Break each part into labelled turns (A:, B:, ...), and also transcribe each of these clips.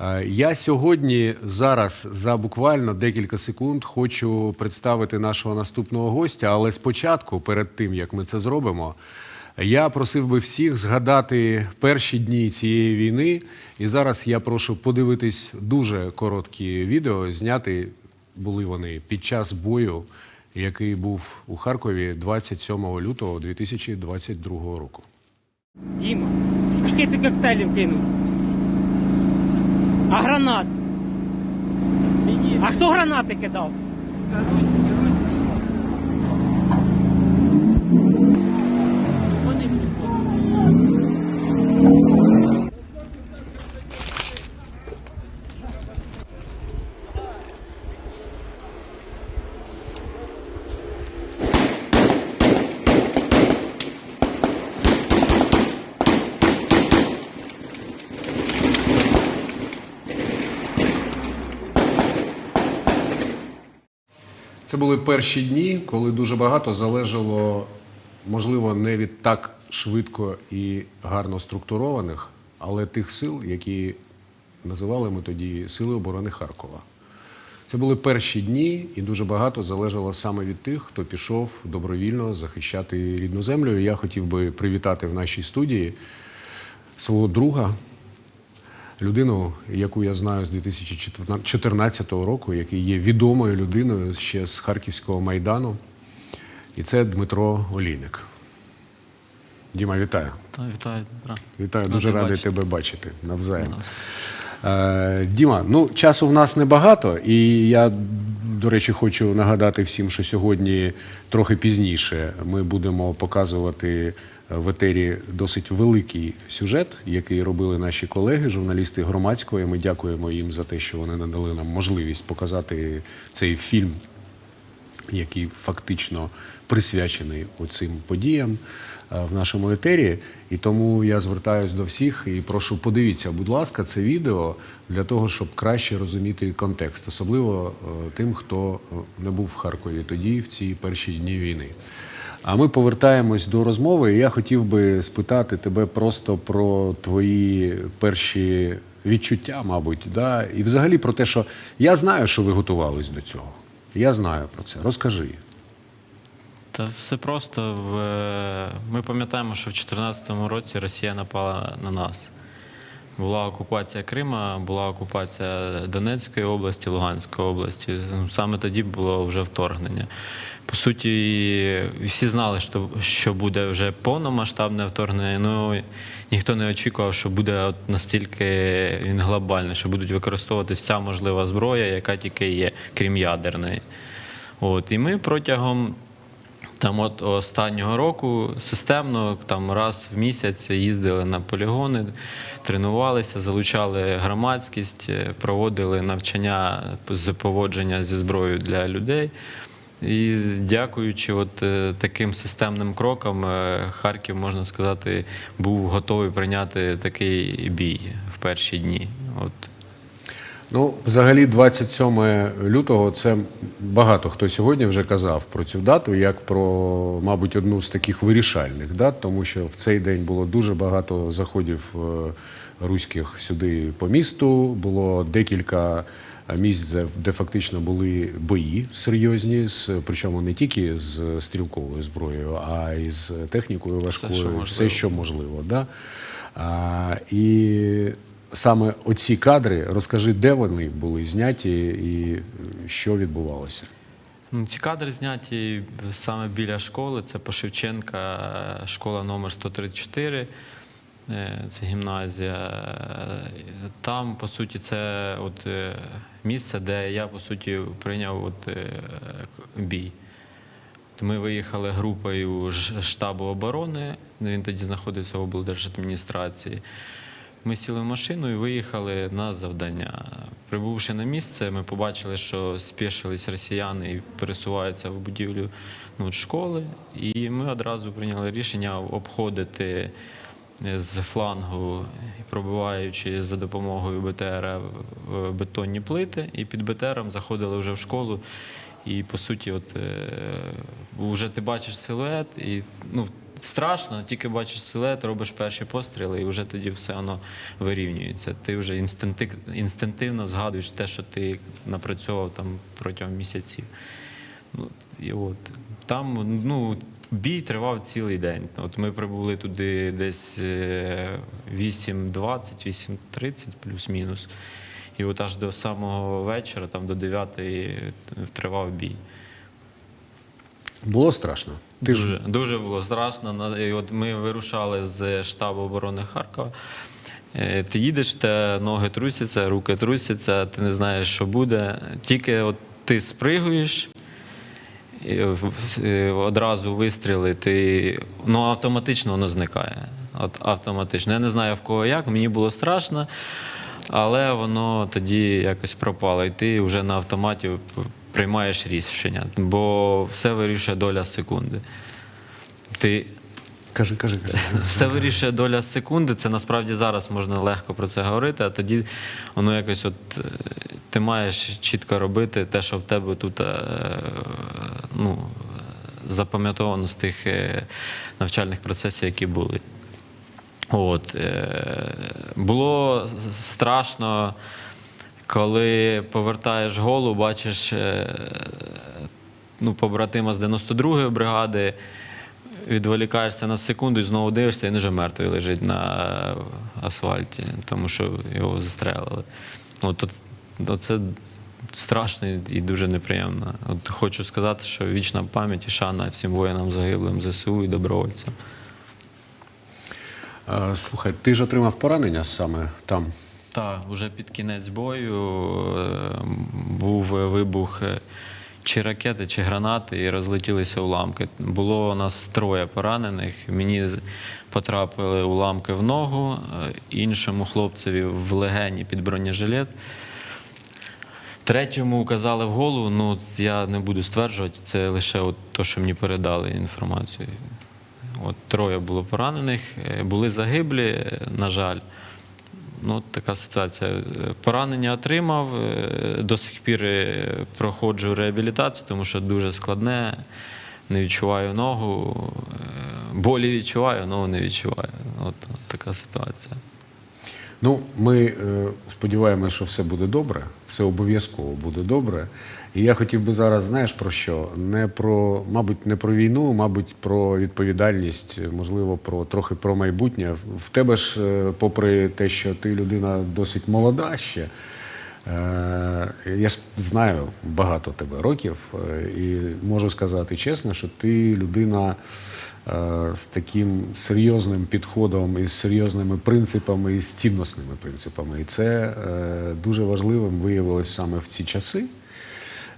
A: Е, Я сьогодні зараз за буквально декілька секунд хочу представити нашого наступного гостя, але спочатку, перед тим як ми це зробимо, я просив би всіх згадати перші дні цієї війни. І зараз я прошу подивитись дуже короткі відео. Зняти були вони під час бою, який був у Харкові 27 лютого 2022 року.
B: Діма, скільки ти коктейлів кинув? А гранат? А хто гранати кидав?
A: Це були перші дні, коли дуже багато залежало, можливо, не від так швидко і гарно структурованих, але тих сил, які називали ми тоді Сили оборони Харкова. Це були перші дні, і дуже багато залежало саме від тих, хто пішов добровільно захищати рідну землю. Я хотів би привітати в нашій студії свого друга, людину, яку я знаю з 2014 року, який є відомою людиною ще з Харківського майдану. І це Дмитро Олійник. Діма, вітаю.
C: Та, вітаю, Дмитро.
A: Вітаю,
C: Радий
A: дуже радий
C: бачити.
A: тебе бачити навзаєм. Е, Діма, ну часу в нас небагато, і я, до речі, хочу нагадати всім, що сьогодні трохи пізніше ми будемо показувати в етері досить великий сюжет, який робили наші колеги, журналісти громадського. І Ми дякуємо їм за те, що вони надали нам можливість показати цей фільм який фактично присвячений оцим подіям е, в нашому етері. І тому я звертаюся до всіх і прошу подивіться, будь ласка, це відео для того, щоб краще розуміти контекст, особливо е, тим, хто е, не був в Харкові тоді, в ці перші дні війни. А ми повертаємось до розмови. І я хотів би спитати тебе просто про твої перші відчуття, мабуть, да? і взагалі про те, що я знаю, що ви готувались до цього. Я знаю про це. Розкажи.
C: Та все просто. В... Ми пам'ятаємо, що в 2014 році Росія напала на нас. Була окупація Крима, була окупація Донецької області, Луганської області. Саме тоді було вже вторгнення. По суті, всі знали, що, що буде вже повномасштабне вторгнення. Ну ніхто не очікував, що буде от настільки він глобальний, що будуть використовувати вся можлива зброя, яка тільки є, крім ядерної. От, і ми протягом там от останнього року системно там раз в місяць їздили на полігони, тренувалися, залучали громадськість, е, проводили навчання з поводження зі зброєю для людей. І дякуючи от е, таким системним крокам, е, Харків, можна сказати, був готовий прийняти такий бій в перші дні. От
A: Ну, взагалі, 27 лютого це багато хто сьогодні вже казав про цю дату, як про, мабуть, одну з таких вирішальних дат, тому що в цей день було дуже багато заходів е, руських сюди по місту. Було декілька місць, де, фактично були бої серйозні, з, причому не тільки з стрілковою зброєю, а й з технікою важкою,
C: що
A: все, що можливо. Да? А, і саме оці кадри, розкажи, де вони були зняті і що відбувалося.
C: Ну, Ці кадри зняті саме біля школи. Це по Шевченка, е, школа номер 134, е, це гімназія. Там, по суті, це от е, місце, де я, по суті, прийняв от бій. Ми виїхали групою штабу оборони. Він тоді знаходився в облдержадміністрації. Ми сіли в машину і виїхали на завдання. Прибувши на місце, ми побачили, що спішились росіяни і пересуваються в будівлю ну, школи. І ми одразу прийняли рішення обходити е, з флангу, пробиваючи за допомогою БТР бетонні плити, і під БТРом заходили вже в школу. І по суті, от е, вже ти бачиш силует, і ну, страшно, тільки бачиш силует, робиш перші постріли, і вже тоді все воно вирівнюється. Ти вже інстинктивно згадуєш те, що ти напрацьовував там протягом місяців. Ну, і от там ну, бій тривав цілий день. От ми прибули туди десь е, 8.20, 8.30 плюс-мінус. І от аж до самого вечора, там до 9 тривав бій.
A: Було страшно. Ти ж
C: Дуже, дуже було страшно. І от ми вирушали з штабу оборони Харкова. Е, Ти їдеш, те ноги трусяться, руки трусяться, ти не знаєш, що буде. Тільки от ти спригуєш, е, одразу вистріли, ти ну автоматично воно зникає. От автоматично. Я не знаю в кого як, мені було страшно, але воно тоді якось пропало. І ти вже на автоматі приймаєш рішення, бо все вирішує доля секунди. Ти
A: кажи, кажи, кажи.
C: все вирішує доля секунди. Це насправді зараз можна легко про це говорити, а тоді воно якось от е, ти маєш чітко робити те, що в тебе тут е, ну, запам'ятовано з тих е, навчальних процесів, які були. От, було страшно, коли повертаєш голову, бачиш е, ну, побратима з 92-ї бригади, відволікаєшся на секунду і знову дивишся, і він вже мертвий лежить на асфальті, тому що його застрелили. От, от, це страшно і дуже неприємно. От хочу сказати, що вічна пам'ять і шана всім воїнам загиблим ЗСУ і добровольцям.
A: Слухай, ти ж отримав поранення саме там.
C: Так, вже під кінець бою е, був вибух е, чи ракети, чи гранати, і розлетілися уламки. Було у нас троє поранених. Мені потрапили уламки в ногу, е, іншому хлопцеві в легені під бронежилет. Третьому казали в голову, ну я не буду стверджувати, це лише от то, що мені передали інформацію. От троє було поранених, були загиблі, на жаль. Ну, така ситуація. Е, Поранення отримав. е, До сих пір е, проходжу реабілітацію, тому що дуже складне. Не відчуваю ногу. Болі відчуваю, ногу не відчуваю. От така ситуація.
A: Ну, ми е, сподіваємося, що все буде добре, все обов'язково буде добре. І я хотів би зараз, знаєш про що? Не про, мабуть, не про війну, мабуть, про відповідальність, можливо, про трохи про майбутнє. В тебе ж, е, попри те, що ти людина досить молода ще. е, Я ж знаю багато тебе років, е, і можу сказати чесно, що ти людина з таким серйозним підходом і з серйозними принципами і з цінностними принципами. І це е, дуже важливим виявилось саме в ці часи.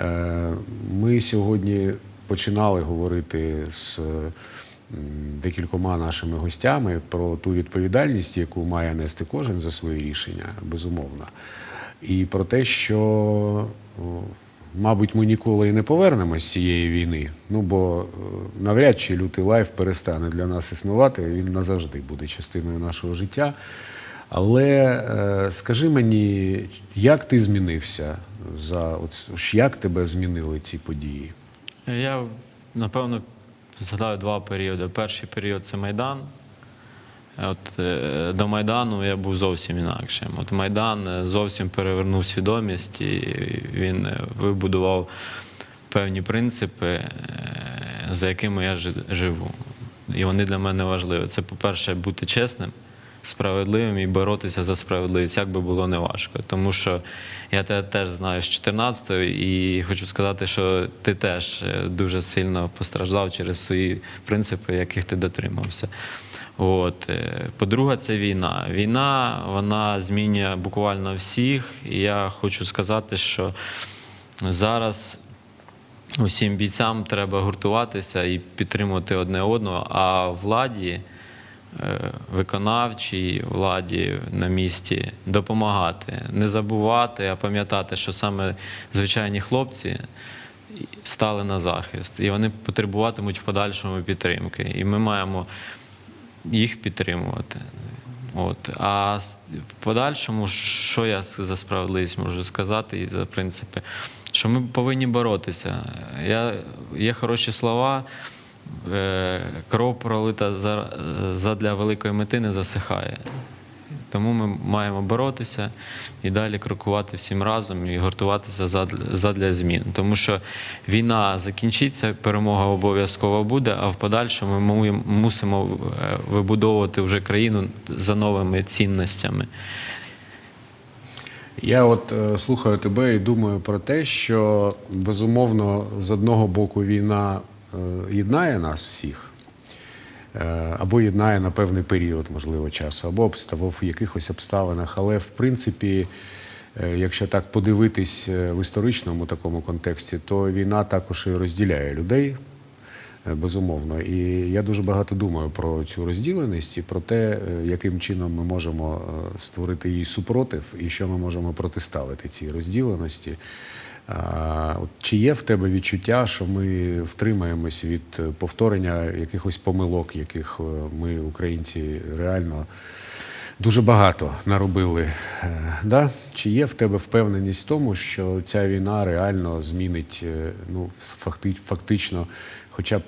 A: Е, Ми сьогодні починали говорити з декількома нашими гостями про ту відповідальність, яку має нести кожен за свої рішення, безумовно. І про те, що, мабуть, ми ніколи і не повернемось з цієї війни. Ну бо е, навряд чи лютий лайф перестане для нас існувати, він назавжди буде частиною нашого життя. Але е, скажи мені, як ти змінився за от, як тебе змінили ці події?
C: Я напевно згадаю два періоди. Перший період це Майдан. От е, до Майдану я був зовсім інакшим. От Майдан е, зовсім перевернув свідомість, і він е, вибудував певні принципи, за якими я живу. І вони для мене важливі. Це, по-перше, бути чесним, справедливим і боротися за справедливість, як би було неважко. Тому що я тебе теж знаю з 14-го, і хочу сказати, що ти теж е, дуже сильно постраждав через свої принципи, яких ти дотримався. От. е, По-друге, це війна. Війна вона змінює буквально всіх. І я хочу сказати, що зараз усім бійцям треба гуртуватися і підтримувати одне одного, а владі, виконавчій владі на місці допомагати, не забувати, а пам'ятати, що саме звичайні хлопці стали на захист, і вони потребуватимуть в подальшому підтримки. І ми маємо їх підтримувати. От. А в подальшому, що я за справедливість можу сказати і за принципи, що ми повинні боротися. Я, є хороші слова, е, кров пролита за- задля великої мети не засихає. Тому ми маємо боротися і далі крокувати всім разом і гуртуватися задля, змін. Тому що війна закінчиться, перемога обов'язково буде, а в подальшому ми мусимо е, вибудовувати вже країну за новими цінностями.
A: Я от е, слухаю тебе і думаю про те, що безумовно з одного боку війна е, єднає нас всіх, е, або єднає на певний період, можливо, часу, або обстав- в якихось обставинах. Але в принципі, е, якщо так подивитись е, в історичному такому контексті, то війна також і розділяє людей. Е, Безумовно, і я дуже багато думаю про цю розділеність і про те, е, яким чином ми можемо е, створити її супротив і що ми можемо протиставити цій розділеності. От Чи є в тебе відчуття, що ми втримаємось від е, повторення якихось помилок, яких е, ми, українці, реально дуже багато наробили? Е, Да? Чи є в тебе впевненість в тому, що ця війна реально змінить ну, факти- фактично хоча б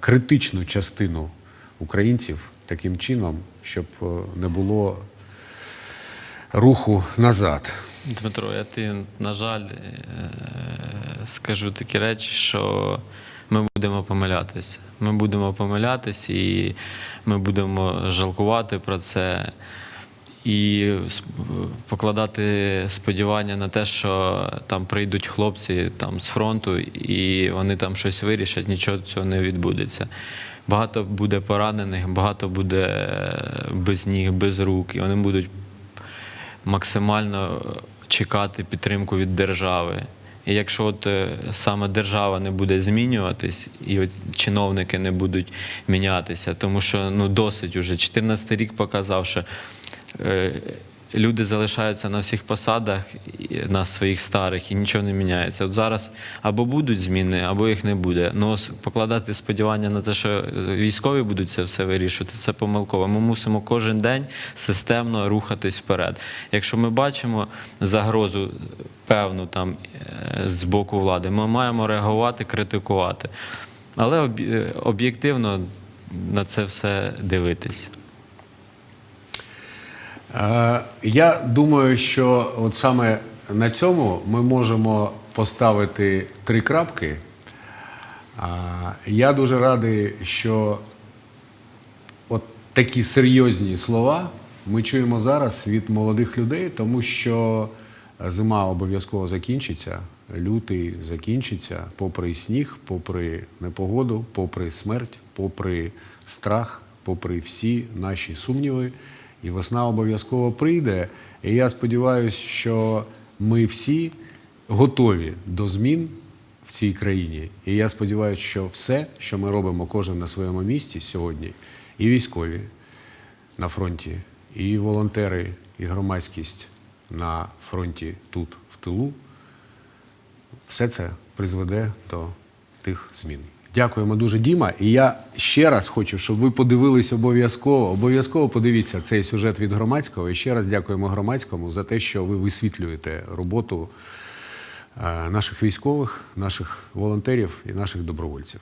A: критичну частину українців таким чином, щоб не було руху назад?
C: Дмитро, я ти, на жаль, е, скажу такі речі, що ми будемо помилятися. Ми будемо помилятись і ми будемо жалкувати про це і покладати сподівання на те, що там прийдуть хлопці там, з фронту і вони там щось вирішать, нічого цього не відбудеться. Багато буде поранених, багато буде е, без ніг, без рук, і вони будуть максимально чекати підтримку від держави. І якщо от е, саме держава не буде змінюватись, і от чиновники не будуть мінятися, тому що ну досить уже 14 рік показав, що е, люди залишаються на всіх посадах на своїх старих і нічого не міняється. От зараз або будуть зміни, або їх не буде. Ну покладати сподівання на те, що військові будуть це все вирішувати, це помилково. Ми мусимо кожен день системно рухатись вперед. Якщо ми бачимо загрозу певну там е, з боку влади, ми маємо реагувати, критикувати. Але е, об'єктивно на це все дивитись.
A: Е, Я думаю, що от саме на цьому ми можемо поставити три крапки. Я дуже радий, що от такі серйозні слова ми чуємо зараз від молодих людей, тому що зима обов'язково закінчиться, лютий закінчиться, попри сніг, попри непогоду, попри смерть, попри страх, попри всі наші сумніви. І весна обов'язково прийде. І я сподіваюся, що ми всі готові до змін в цій країні. І я сподіваюся, що все, що ми робимо кожен на своєму місці сьогодні, і військові на фронті, і волонтери, і громадськість на фронті тут, в тилу, все це призведе до тих змін. Дякуємо дуже, Діма. І я ще раз хочу, щоб ви подивились обов'язково. Обов'язково подивіться цей сюжет від громадського. І ще раз дякуємо громадському за те, що ви висвітлюєте роботу е, наших військових, наших волонтерів і наших добровольців.